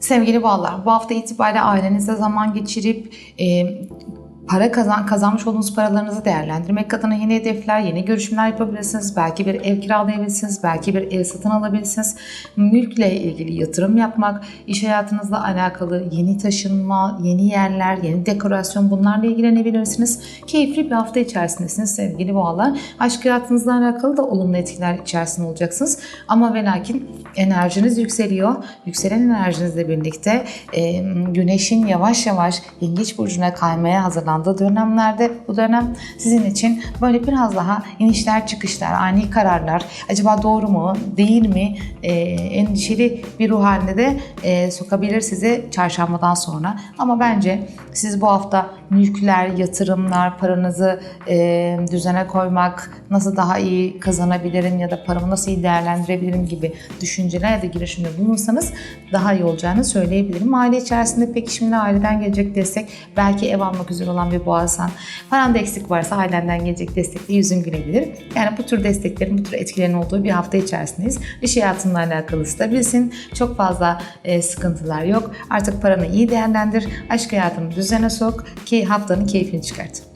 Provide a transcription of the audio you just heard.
Sevgili bağlar, bu hafta itibariyle ailenizle zaman geçirip e, para kazan kazanmış olduğunuz paralarınızı değerlendirmek adına yeni hedefler, yeni görüşmeler yapabilirsiniz. Belki bir ev kiralayabilirsiniz, belki bir ev satın alabilirsiniz. Mülkle ilgili yatırım yapmak, iş hayatınızla alakalı yeni taşınma, yeni yerler, yeni dekorasyon bunlarla ilgilenebilirsiniz. Keyifli bir hafta içerisindesiniz sevgili boğalar. Aşk hayatınızla alakalı da olumlu etkiler içerisinde olacaksınız. Ama ve lakin enerjiniz yükseliyor. Yükselen enerjinizle birlikte e, güneşin yavaş yavaş yengeç burcuna kaymaya hazırlandığı dönemlerde bu dönem sizin için böyle biraz daha inişler çıkışlar, ani kararlar, acaba doğru mu, değil mi e, endişeli bir ruh halinde de e, sokabilir sizi çarşambadan sonra. Ama bence siz bu hafta mülkler, yatırımlar, paranızı e, düzene koymak, nasıl daha iyi kazanabilirim ya da paramı nasıl iyi değerlendirebilirim gibi düşünceler ya da girişimde bulunursanız daha iyi olacağını söyleyebilirim. Aile içerisinde pekişimli aileden gelecek destek, belki ev almak üzere olan bir boğazsan, paranda eksik varsa ailenden gelecek destekle yüzün gülebilir. Yani bu tür desteklerin, bu tür etkilerin olduğu bir hafta içerisindeyiz. İş hayatınla alakalı stabilsin, çok fazla e, sıkıntılar yok. Artık paranı iyi değerlendir, aşk hayatını düzene sok ki haftanın keyfini çıkart.